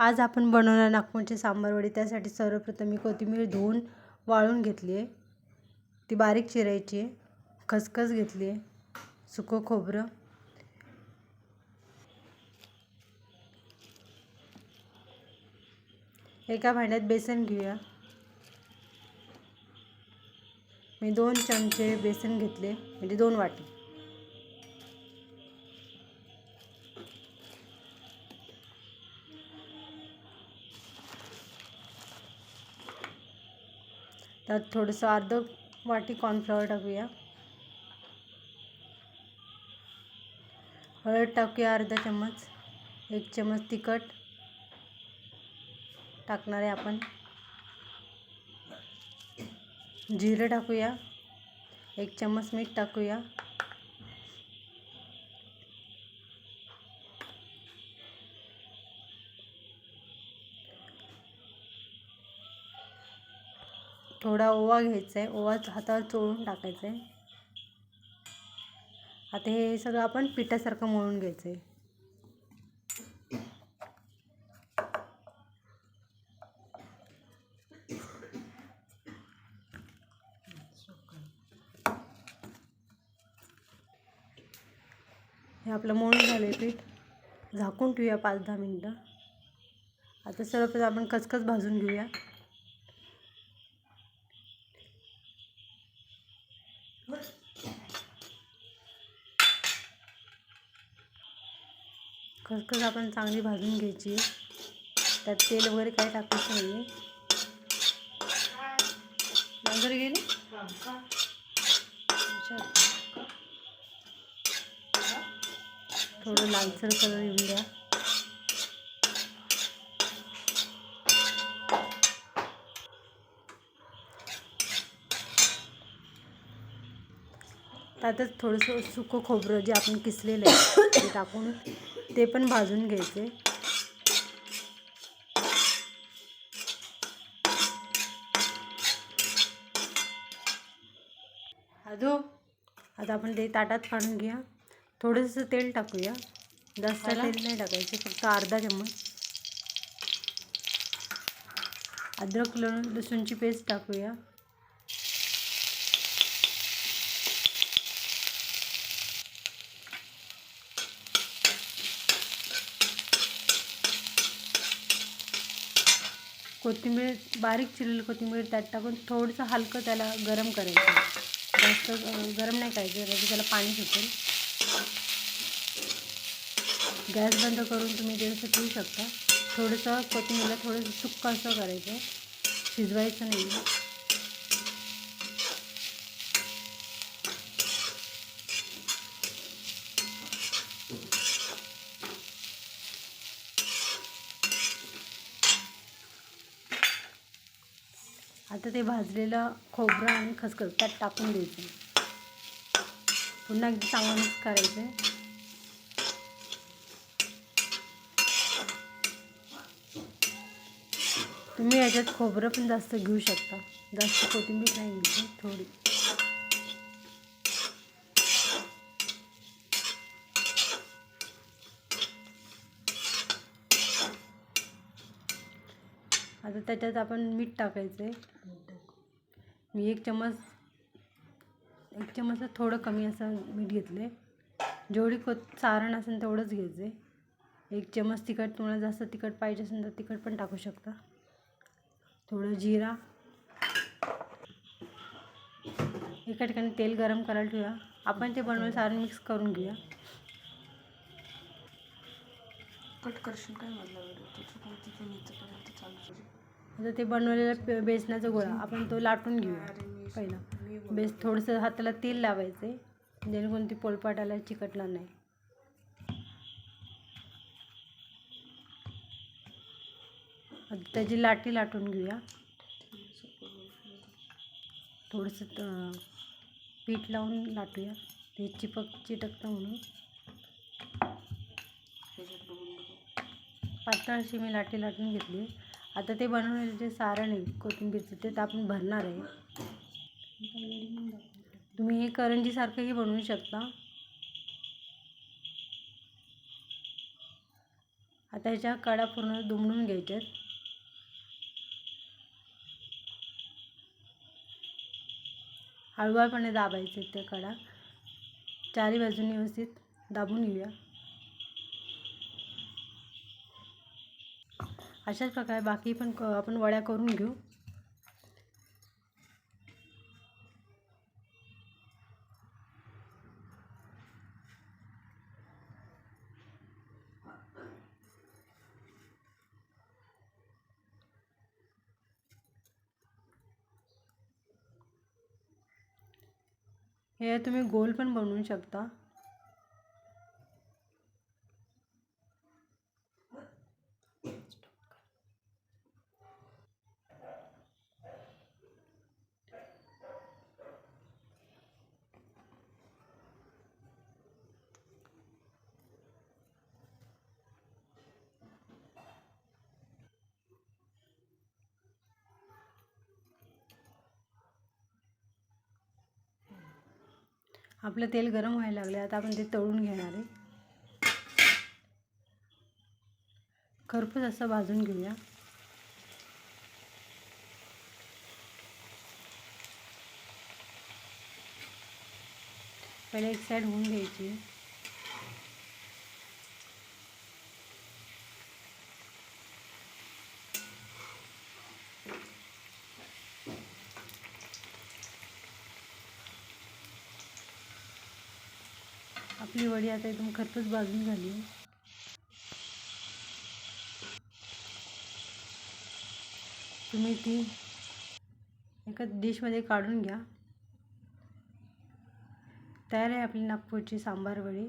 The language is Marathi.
आज आपण बनवणार नागपूरची सांबारवडी. त्यासाठी सर्वप्रथम मी कोथिंबीर धुवून वाळून घेतली आहे. ती बारीक चिरायची आहे. खसखस घेतली आहे. सुकं खोबरं. एका भांड्यात बेसन घेऊया. मी दोन चमचे बेसन घेतले म्हणजे दोन वाटी. त्यात थोडंसं अर्ध वाटी कॉर्नफ्लॉवर टाकूया. हळद टाकूया अर्धा चम्मच एक चम्मच तिखट टाकणार आहे आपण. जिरं टाकूया एक चम्मच मीठ टाकूया. थोडा ओवा घ्यायचा आहे ओवा हातावर चोळून टाकायचा आहे आता हे सगळं आपण पिठासारखं मळून घ्यायचं आहे हे आपलं मळून झालं आहे पीठ. झाकून ठेवूया पाच दहा मिनटं. आता सर्व आपण कचकच भाजून घेऊया. खसखस आपण चांगली भाजून घ्यायची. त्यात तेल वगैरे काही टाकायचं नाही नंतर गेली? थोडं लालसर कलर येऊन द्या. त्यातच थोडंसं सुकं खोबरं जे आपण किसलेलं आहे ते टाकून ते पण भाजून घ्यायचे. अजो आता आपण ते ताटात काढून घ्या थोडंसं तेल टाकूया. जास्त तेल नाही टाकायचं फक्त अर्धा चम्मच. अद्रक लसूण लसूणची पेस्ट टाकूया. कोथिंबीर बारीक चिरलेली कोथिंबीर त्यात टाकून थोडंसं हलकं त्याला गरम करायचं. जास्त गरम नाही करायचं म्हणजे त्याला पाणी सुटेल. गॅस बंद करून तुम्ही ते असं ठेवू शकता. थोडंसं कोथिंबीरला थोडंसं सुक्क असं करायचं. शिजवायचं नाही. आता ते भाजलेलं खोबरं आणि खसखस त्यात टाकून द्यायचं. पुन्हा एकदा चांगलं मिक्स करायचं तुम्ही याच्यात खोबरं पण जास्त घेऊ शकता. जास्त कोथिंबीर नाही घ्यायची थोडी. आता त्याच्यात आपण मीठ टाकायचं आहे. मी एक चम्मच एक चम्मच थोडं कमी असं मीठ घेतलं आहे जेवढी को सारण असेल तेवढंच घ्यायचं आहे. एक चम्मच तिखट तुम्हाला जास्त तिखट पाहिजे असेल तर तिखट पण टाकू शकता. थोडं जिरा. एका ठिकाणी तेल गरम करायला ठेवूया आपण ते बनवून सारण मिक्स करून घेऊया. कट करशील काय तुझं तिथून इथंपर्यंत चालू आता ते बनवलेलं पे बेसनाचा गोळा. आपण तो लाटून घेऊया. पहिला. बेस थोडंसं हाताला तेल लावायचं जेणेकरून ती पोलपाटाला चिकटणार नाही. आता त्याची लाटी लाटून घेऊया. थोडंसं त- पीठ लावून लाटूया. ते चिपक चिटकतं म्हणून. पातळ अशी मी लाटी लाटून घेतली. आता ते बनवलेलं जे सारण आहे कोथिंबीरचं ते तर आपण भरणार आहे. तुम्ही हे करंजीसारखंही बनवू शकता. आता ह्याच्या कडा पूर्ण दुमडून घ्यायच्यात. हळूवारपणे दाबायचे त्या कडा. चारी बाजूनी व्यवस्थित दाबून घेऊया. अशाच प्रकारे बाकी क आपण वड्या करून घेऊ. तुम्ही गोल पण बनवू शकता. आपलं तेल गरम व्हायला लागले आता आपण ते तळून घेणार आहे. खरपूस असं भाजून घेऊया. पहिले एक साईड होऊन घ्यायची. आपली वडी आता एकदम खरपूस भाजून झाली. तुम्ही ती एका डिशमध्ये काढून घ्या. तयार आहे आपली नागपूरची सांबार वडी.